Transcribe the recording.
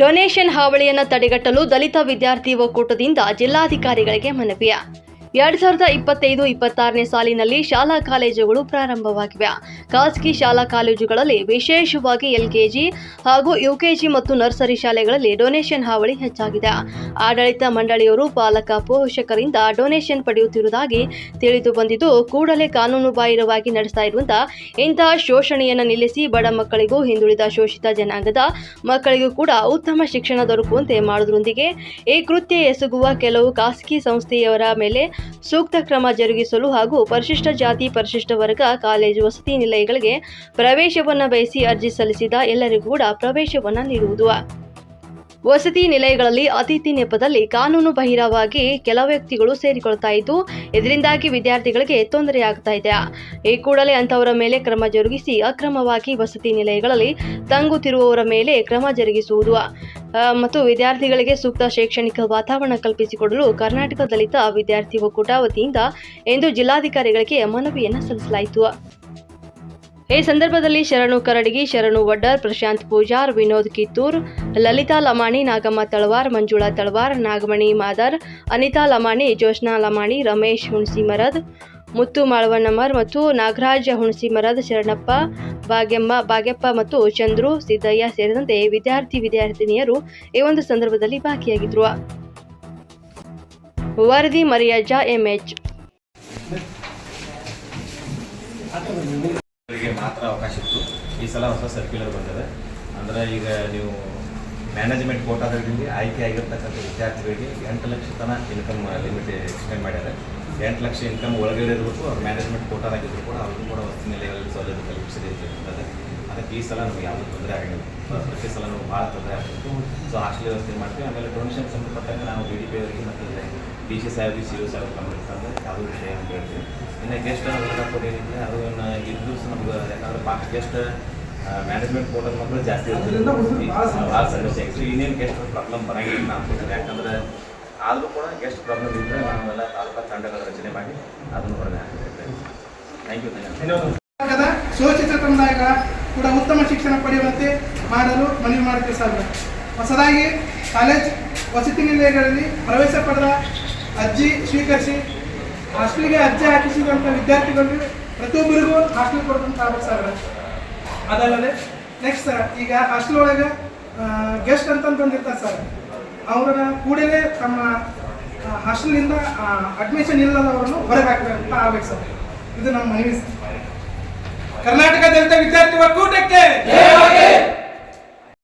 Donation ಹಾವಳಿಯನ್ನು ತಡೆಗಟ್ಟಲು ದಲಿತ ವಿದ್ಯಾರ್ಥಿ ಒಕ್ಕೂಟದಿಂದ ಜಿಲ್ಲಾಧಿಕಾರಿಗಳಿಗೆ ಮನವಿ ಎರಡ್ ಸಾವಿರದ ಇಪ್ಪತ್ತೈದು, ಇಪ್ಪತ್ತಾರನೇ ಸಾಲಿನಲ್ಲಿ ಶಾಲಾ ಕಾಲೇಜುಗಳು ಪ್ರಾರಂಭವಾಗಿವೆ. ಖಾಸಗಿ ಶಾಲಾ ಕಾಲೇಜುಗಳಲ್ಲಿ ವಿಶೇಷವಾಗಿ ಎಲ್ಕೆಜಿ ಹಾಗೂ ಯುಕೆಜಿ ಮತ್ತು ನರ್ಸರಿ ಶಾಲೆಗಳಲ್ಲಿ ಡೊನೇಷನ್ ಹಾವಳಿ ಹೆಚ್ಚಾಗಿದೆ. ಆಡಳಿತ ಮಂಡಳಿಯವರು ಪಾಲಕ, ಪೋಷಕರಿಂದ ಡೊನೇಷನ್ ಪಡೆಯುತ್ತಿರುವುದಾಗಿ ತಿಳಿದು ಬಂದಿದ್ದು, ಕೂಡಲೇ ಕಾನೂನುಬಾಹಿರವಾಗಿ ನಡೆಸ್ತಾ ಇರುವಂತಹ ಇಂತಹ ಶೋಷಣೆಯನ್ನು ನಿಲ್ಲಿಸಿ ಬಡ ಮಕ್ಕಳಿಗೂ ಹಿಂದುಳಿದ ಶೋಷಿತ ಜನಾಂಗದ ಮಕ್ಕಳಿಗೂ ಕೂಡ ಉತ್ತಮ ಶಿಕ್ಷಣ ದೊರಕುವಂತೆ ಮಾಡುವುದರೊಂದಿಗೆ ಈ ಕೃತ್ಯ ಎಸಗುವ ಕೆಲವು ಖಾಸಗಿ ಸಂಸ್ಥೆಯವರ ಮೇಲೆ ಸೂಕ್ತ ಕ್ರಮ ಜರುಗಿಸಲು ಹಾಗೂ ಪರಿಶಿಷ್ಟ ಜಾತಿ, ಪರಿಶಿಷ್ಟ ವರ್ಗ, ಕಾಲೇಜು, ವಸತಿ ನಿಲಯಗಳಿಗೆ ಪ್ರವೇಶವನ್ನು ಬಯಸಿ ಅರ್ಜಿ ಸಲ್ಲಿಸಿದ ಎಲ್ಲರಿಗೂ ಕೂಡ ಪ್ರವೇಶವನ್ನು ನೀಡುವುದು. ವಸತಿ ನಿಲಯಗಳಲ್ಲಿ ಅತಿಥಿ ನೆಪದಲ್ಲಿ ಕಾನೂನು ಬಹಿರವಾಗಿ ಕೆಲ ವ್ಯಕ್ತಿಗಳು ಸೇರಿಕೊಳ್ತಾ ಇದ್ದು, ಇದರಿಂದಾಗಿ ವಿದ್ಯಾರ್ಥಿಗಳಿಗೆ ತೊಂದರೆಯಾಗ್ತಾ ಇದೆ. ಈ ಕೂಡಲೇ ಅಂತವರ ಮೇಲೆ ಕ್ರಮ ಜರುಗಿಸಿ ಅಕ್ರಮವಾಗಿ ವಸತಿ ನಿಲಯಗಳಲ್ಲಿ ತಂಗುತ್ತಿರುವವರ ಮೇಲೆ ಕ್ರಮ ಜರುಗಿಸುವುದು. ಮತ್ತು ವಿದ್ಯಾರ್ಥಿಗಳಿಗೆ ಸೂಕ್ತ ಶೈಕ್ಷಣಿಕ ವಾತಾವರಣ ಕಲ್ಪಿಸಿಕೊಡಲು ಕರ್ನಾಟಕ ದಲಿತ ವಿದ್ಯಾರ್ಥಿ ಒಕ್ಕೂಟ ವತಿಯಿಂದ ಎಂದು ಜಿಲ್ಲಾಧಿಕಾರಿಗಳಿಗೆ ಮನವಿಯನ್ನು ಸಲ್ಲಿಸಲಾಯಿತು. ಈ ಸಂದರ್ಭದಲ್ಲಿ ಶರಣು ಕರಡಿಗಿ, ಶರಣು ವಡ್ಡರ್, ಪ್ರಶಾಂತ್ ಪೂಜಾರ್, ವಿನೋದ್ ಕಿತ್ತೂರ್, ಲಲಿತಾ ಲಮಾಣಿ, ನಾಗಮ್ಮ ತಳವಾರ್, ಮಂಜುಳಾ ತಳವಾರ್, ನಾಗಮಣಿ ಮಾದರ್, ಅನಿತಾ ಲಮಾಣಿ ಜೋಷ್ನಾ ಲಮಾಣಿ, ರಮೇಶ್ ಹುಣಸಿಮರದ್, ಮುತ್ತು ಮಾಳವಣ್ಣಮರ್ ಮತ್ತು ನಾಗರಾಜ್ ಹುಣಸಿಮರದ್ ಶರಣಪ್ಪ ಭಾಗ್ಯಮ್ಮ, ಭಾಗ್ಯಪ್ಪ ಮತ್ತು ಚಂದ್ರು ಸಿದ್ದಯ್ಯ ಸೇರಿದಂತೆ ವಿದ್ಯಾರ್ಥಿ ವಿದ್ಯಾರ್ಥಿನಿಯರು ಈ ಒಂದು ಸಂದರ್ಭದಲ್ಲಿ ಭಾಗಿಯಾಗಿದ್ರು. ವರದಿ ಮರಿಯಜ್ಜ ಎಂಎಚ್ ಎಚ್ ಮಾತ್ರ ಅವಕಾಶ ಇತ್ತು. ಈ ಸಲ ಹೊಸ ಸರ್ಕ್ಯುಲರ್ ಬಂದಿದೆ. ಅಂದರೆ ಈಗ ನೀವು ಮ್ಯಾನೇಜ್ಮೆಂಟ್ ಕೋಟಾದಲ್ಲಿ ಆಯ್ಕೆ ಆಗಿರ್ತಕ್ಕಂಥ ವಿದ್ಯಾರ್ಥಿಗಳಿಗೆ ಎಂಟು ಲಕ್ಷ ತನಕ ಇನ್ಕಮ್ ಲಿಮಿಟ್ ಎಕ್ಸ್ಟೆಂಡ್ ಮಾಡ್ಯಾರೆ ಎಂಟು ಲಕ್ಷ ಇನ್ಕಮ್ ಒಳಗಡೆ ಇರಬೇಕು ಅವ್ರ ಮ್ಯಾನೇಜ್ಮೆಂಟ್ ಕೋಟಾದಾಗಿದ್ರು ಕೂಡ ಅವ್ರಿಗೂ ಕೂಡ ವಸ್ತು ನಿಲಯಗಳಲ್ಲಿ ಸೌಲಭ್ಯ ಕಲ್ಪಿಸಿರ್ತದೆ ಅದಕ್ಕೆ ಈ ಸಲ ನಮ್ಗೆ ಯಾವುದೂ ತೊಂದರೆ ಆಗಿಲ್ಲ ಪ್ರತಿ ಸಲ ನಾವು ಭಾಳ ತೊಂದರೆ ಆಗ್ತಿತ್ತು. ಸೊ ಹಾಸ್ಟೆಲ್ ವ್ಯವಸ್ಥೆ ಮಾಡ್ತೀವಿ. ಆಮೇಲೆ ಡೊನೇಷನ್ ಸಂಬಂಧಪಟ್ಟಂಗೆ ನಾವು ಡಿ ಡಿ ಪಿ ಅವರಿಗೆ ಮತ್ತು ಡಿ ಸಿ ಸಾಹೇಬ್ ಸಿ ಒ ಸಾಹೇಬ್ ಗಮನಿಸ್ತಂದ್ರೆ ಯಾವುದೇ ವಿಷಯ ಅಂತ ಹೇಳ್ತೀವಿ. ಇನ್ನು ಗೆಸ್ಟ್ ಹೊರಗಡೆ ಏನಿದೆ ಅದು ಇದ್ದು ನಮ್ಗೆ ಯಾಕಂದ್ರೆ ಪಾಕ್ ಗೆಸ್ಟ್ ಮ್ಯಾನೇಜ್ಮೆಂಟ್ ಕೋಟರ್ ಮಾತ್ರ ಜಾಸ್ತಿ ಇರ್ತದೆ ಭಾಳ ಸಮಸ್ಯೆ. ಇನ್ನೇನು ಗೆಸ್ಟ್ ಪ್ರಾಬ್ಲಮ್ ಬರಂಗಿಲ್ಲ ಅಂತ ಅನ್ಕೊಳ್ತಾರೆ ಯಾಕಂದ್ರೆ ಆದರೂ ಕೂಡ ಗೆಸ್ಟ್ ಪ್ರಾಬ್ಲಮ್ ಇದ್ದರೆ ನಾವೆಲ್ಲ ತಾಲೂಕಾ ತಂಡಗಳ ರಚನೆ ಮಾಡಿ ಅದನ್ನು ಹೊರಗೆ ಥ್ಯಾಂಕ್ ಯು ಧನ್ಯವಾದ ಸುಚಿತ್ರ ಸಮುದಾಯಗಳ ಕೂಡ ಉತ್ತಮ ಶಿಕ್ಷಣ ಪಡೆಯುವಂತೆ ಮಾಡಲು ಮನವಿ ಮಾಡುತ್ತೆ ಸರ್. ಹೊಸದಾಗಿ ಕಾಲೇಜ್ ವಸತಿ ನಿಲಯಗಳಲ್ಲಿ ಪ್ರವೇಶ ಪಡೆದ ಅರ್ಜಿ ಸ್ವೀಕರಿಸಿ ಹಾಸ್ಟೆಲ್ಗೆ ಅರ್ಜಿ ಹಾಕಿಸಿದಂಥ ವಿದ್ಯಾರ್ಥಿಗಳು ಪ್ರತಿಯೊಬ್ಬರಿಗೂ ಹಾಸ್ಟೆಲ್ ಆಗ್ಬೇಕು ಸರ್. ಅದಲ್ಲದೆ ನೆಕ್ಸ್ಟ್ ಸರ್, ಈಗ ಹಾಸ್ಟೆಲ್ ಒಳಗೆ ಗೆಸ್ಟ್ ಅಂತ ಬಂದಿರ್ತಾರೆ ಸರ್. ಅವರನ್ನ ಕೂಡಲೇ ತಮ್ಮ ಹಾಸ್ಟೆಲ್ನಿಂದ ಅಡ್ಮಿಷನ್ ಇಲ್ಲದವರನ್ನು ಹೊರಗೆ ಹಾಕಬೇಕಂತ ಆಗ್ಬೇಕು ಸರ್. ಇದು ನಮ್ಮ ಮನವಿ ಕರ್ನಾಟಕದಂತ ವಿದ್ಯಾರ್ಥಿ ಒಕ್ಕೂಟಕ್ಕೆ